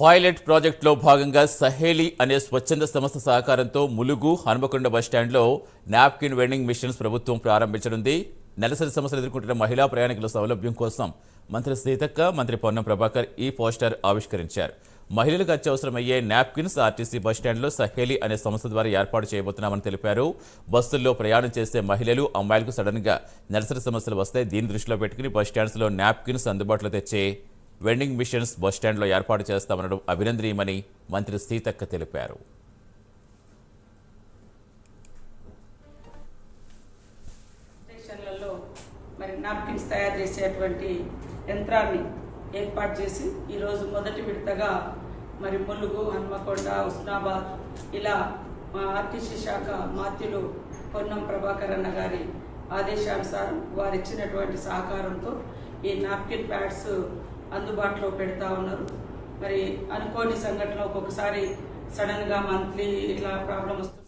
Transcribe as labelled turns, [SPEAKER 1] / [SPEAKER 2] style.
[SPEAKER 1] Pilot ప్రాజెక్టులో భాగంగా సహేలి అనే స్వచ్ఛంద సంస్థ సహకారంతో ములుగు హనుమకొండ బస్టాండ్లో నాప్కిన్ వెండింగ్ మిషన్స్ ప్రభుత్వం ప్రారంభించనుంది. నెలసరి సమస్యలు ఎదుర్కొంటున్న మహిళా ప్రయాణికుల సౌలభ్యం కోసం మంత్రి సీతక్క మంత్రి పొన్నం ప్రభాకర్ ఈ పోస్టర్ ఆవిష్కరించారు. మహిళలకు అత్యవసరమయ్యే నాప్కిన్స్ ఆర్టీసీ బస్టాండ్లో సహేలి అనే సంస్థ ద్వారా ఏర్పాటు చేయబోతున్నామని తెలిపారు. బస్సుల్లో ప్రయాణం చేసే మహిళలు అమ్మాయిలకు సడన్గా నెలసరి సమస్యలు వస్తాయి దీన్ని దృష్టిలో పెట్టుకుని బస్ స్టాండ్స్లో నాప్కిన్స్ అందుబాటులో తెచ్చే వెండింగ్ మిషన్స్ బస్టాండ్లో ఏర్పాటు చేస్తామనడం అభినందనీయమని మంత్రి సీతక్క తెలిపారు.
[SPEAKER 2] స్టేషన్లలో మరి నాప్కిన్స్ తయారు చేసేటువంటి యంత్రాన్ని ఏర్పాటు చేసి ఈరోజు మొదటి విడతగా మరి ములుగు హన్మకొండ ఉస్నాబాద్ ఇలా మా ఆర్టీసీ శాఖ మాత్యులు పొన్నం ప్రభాకర్ అన్న గారి ఆదేశానుసారం వారిచ్చినటువంటి సహకారంతో ఈ నాప్కిన్ ప్యాడ్స్ అందుబాటులో పెడతా ఉన్నారు. మరి అనుకోని సంఘటన ఒక్కొక్కసారి సడన్గా మంత్లీ ఇట్లా ప్రాబ్లం వస్తుంది